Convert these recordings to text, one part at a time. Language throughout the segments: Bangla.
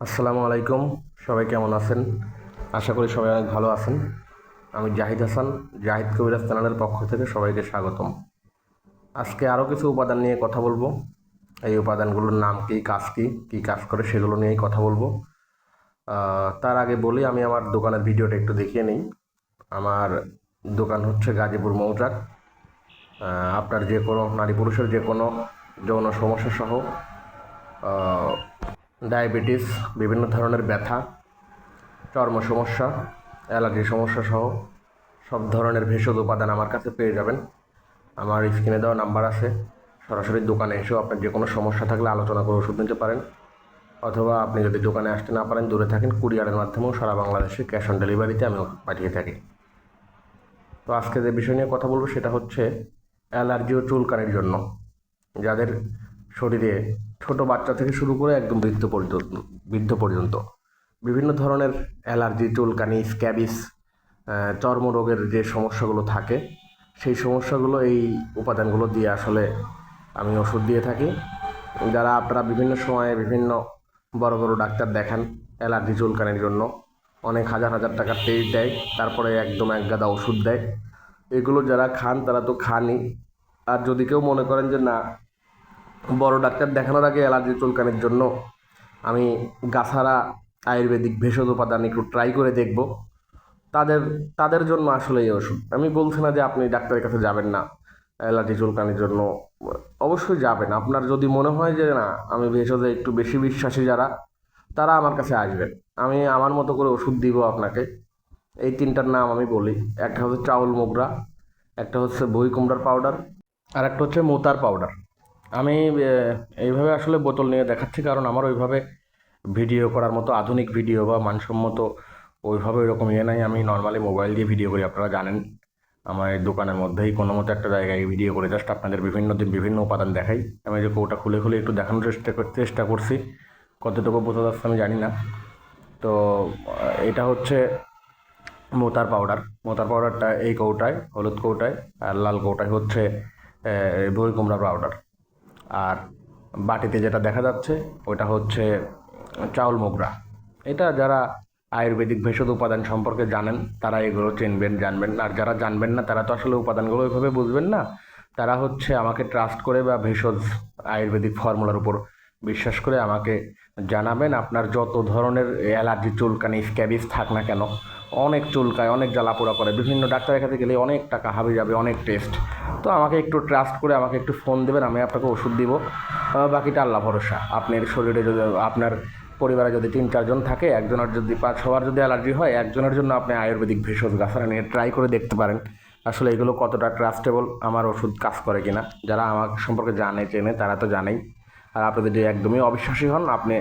আসসালামু আলাইকুম। সবাই কেমন আছেন? আশা করি সবাই অনেক ভালো আছেন। আমি জাহিদ হাসান, জাহিদ কবিরাজ চ্যানেলের পক্ষ থেকে সবাইকে স্বাগতম। আজকে আরও কিছু উপাদান নিয়ে কথা বলব। এই উপাদানগুলোর নাম কী, কাজ কী কী কাজ করে সেগুলো নিয়েই কথা বলব। তার আগে বলি, আমি আমার দোকানের ভিডিওটা একটু দেখিয়ে নিই। আমার দোকান হচ্ছে গাজীপুর মৌচাক। আপনার যে কোনো, নারী পুরুষের যে কোনো যৌন সমস্যা সহ ডায়াবেটিস, বিভিন্ন ধরনের ব্যথা, চর্ম সমস্যা, অ্যালার্জি সমস্যা সহ সব ধরনের ভেষজ উপাদান আমার কাছে পেয়ে যাবেন। আমার স্ক্রিনে দেওয়া নাম্বার আছে। সরাসরি দোকানে এসেও আপনার যে কোনো সমস্যা থাকলে আলোচনা করে ওষুধ নিতে পারেন। অথবা আপনি যদি দোকানে আসতে না পারেন, দূরে থাকেন, কুরিয়ারের মাধ্যমেও সারা বাংলাদেশে ক্যাশ অন ডেলিভারিতে আমি পাঠিয়ে থাকি। তো আজকে যে বিষয় নিয়ে কথা বলব সেটা হচ্ছে অ্যালার্জি ও চুলকানির জন্য। যাদের শরীরে ছোট বাচ্চা থেকে শুরু করে একদম বৃদ্ধ পর্যন্ত বৃদ্ধ পর্যন্ত। বিভিন্ন ধরনের অ্যালার্জি চুলকানি স্ক্যাবিস চর্মরোগের যে সমস্যাগুলো থাকে, সেই সমস্যাগুলো এই উপাদানগুলো দিয়ে আসলে আমি ওষুধ দিয়ে থাকি। যারা আপনারা বিভিন্ন সময়ে বিভিন্ন বড় বড় ডাক্তার দেখান অ্যালার্জি, চুলকানির জন্য, অনেক হাজার হাজার টাকার টেস্ট দেয়, তারপরে একদম এক গাদা ওষুধ দেয়। এগুলো যারা খান তারা তো খানই। আর যদি কেউ মনে করেন যে না বড় ডাক্তার দেখানোর আগে অ্যালার্জি চুলকানির জন্য আমি গাছারা আয়ুর্বেদিক ভেষজ উপাদান একটু ট্রাই করে দেখব। তাদের তাদের জন্য আসলে এই ওষুধ। আমি বলছি না যে আপনি ডাক্তারের কাছে যাবেন না অ্যালার্জি চুলকানির জন্য। অবশ্যই যাবেন। আপনার যদি মনে হয় যে না, আমি ভেষজে একটু বেশি বিশ্বাসী যারা, তারা আমার কাছে আসবেন। আমি আমার মতো করে ওষুধ দিব আপনাকে। এই তিনটার নাম আমি বলি। একটা হচ্ছে চাউল মোগরা, একটা হচ্ছে বই কুমড়ার পাউডার আর একটা হচ্ছে মোতার পাউডার আমি এইভাবে আসলে বোতল নিয়ে দেখাচ্ছি, কারণ আমার ওইভাবে ভিডিও করার মতো আধুনিক ভিডিও বা মানসম্মত ওইভাবে ওইরকম ইয়ে নাই। আমি নর্মালি মোবাইল দিয়ে ভিডিও করি, আপনারা জানেন। আমার এই দোকানের মধ্যেই কোনো মতো একটা জায়গায় ভিডিও করে জাস্ট আপনাদের বিভিন্ন দিন বিভিন্ন উপাদান দেখাই। আমি যে কৌটা খুলে খুলে একটু দেখানোর চেষ্টা চেষ্টা করছি। কতটুকু বোঝা যাচ্ছে আমি জানি না। তো এটা হচ্ছে মোতার পাউডার মোতার পাউডারটা এই কৌটায়, হলুদ কৌটায়, আর লাল কৌটায় হচ্ছে দই কুমড়া পাউডার আর বাটিতে যেটা দেখা যাচ্ছে, ওটা হচ্ছে চাউল মোগরা। এটা যারা আয়ুর্বেদিক ভেষজ উপাদান সম্পর্কে জানেন, তারা এগুলো চিনবেন, জানবেন আর যারা জানবেন না, তারা তো আসলে উপাদানগুলো ওইভাবে বুঝবেন না। তারা হচ্ছে আমাকে ট্রাস্ট করে বা ভেষজ আয়ুর্বেদিক ফর্মুলার উপর বিশ্বাস করে আমাকে জানাবেন। আপনার যত ধরনের অ্যালার্জি, চুলকানি, স্ক্যাবিস থাক না কেন অনেক চুলকায়, অনেক জ্বালাপোড়া করে। বিভিন্ন ডাক্তারের কাছে গেলে অনেক টাকা হাবি যাবে, অনেক টেস্ট তো আমাকে একটু ট্রাস্ট করে আমাকে একটু ফোন দেবেন, আমি আপনাকে ওষুধ দিব। বাকিটা আল্লাহ ভরসা। আপনার শরীরে যদি, আপনার পরিবারে যদি তিন চারজন থাকে, একজনের যদি পাঁচ, সবার যদি অ্যালার্জি হয়, একজনের জন্য আপনি আয়ুর্বেদিক ভেষজ গাছারা নিয়ে ট্রাই করে দেখতে পারেন। আসলে এগুলো কতটা ট্রাস্টেবল আমার ওষুধ কাজ করে কিনা? যারা আমার সম্পর্কে জানে, চেনে, তারা তো জানেই। আর আপনি যদি একদমই অবিশ্বাসী হন, আপনি,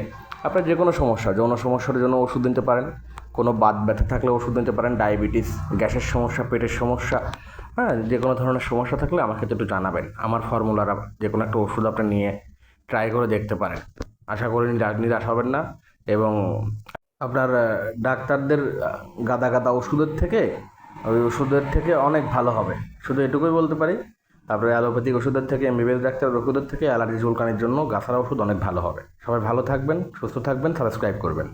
আপনার যে কোনো সমস্যা, যৌন সমস্যার জন্য ওষুধ নিতে পারেন। কোনো বাত ব্যথা থাকলে ওষুধ নিতে পারেন, ডায়াবেটিস, গ্যাসের সমস্যা, পেটের সমস্যা হ্যাঁ যে কোনো ধরনের সমস্যা থাকলে আমাকে একটু জানাবেন। আমার ফর্মুলার যে কোনো একটা ওষুধ আপনি নিয়ে ট্রাই করে দেখতে পারেন। আশা করি নিরা- নিরাশ হবেন না এবং আপনার ডাক্তারদের গাদা গাদা ওষুধের থেকে, ওই ওষুধের থেকে অনেক ভালো হবে। শুধু এটুকুই বলতে পারি আপনার অ্যালোপ্যাথিক ওষুধের থেকে, এমবিবিএস ডাক্তারের ওষুধের থেকে অ্যালার্জি চুলকানির জন্য গাছারা ওষুধ অনেক ভালো হবে। সবাই ভালো থাকবেন, সুস্থ থাকবেন, সাবস্ক্রাইব করবেন।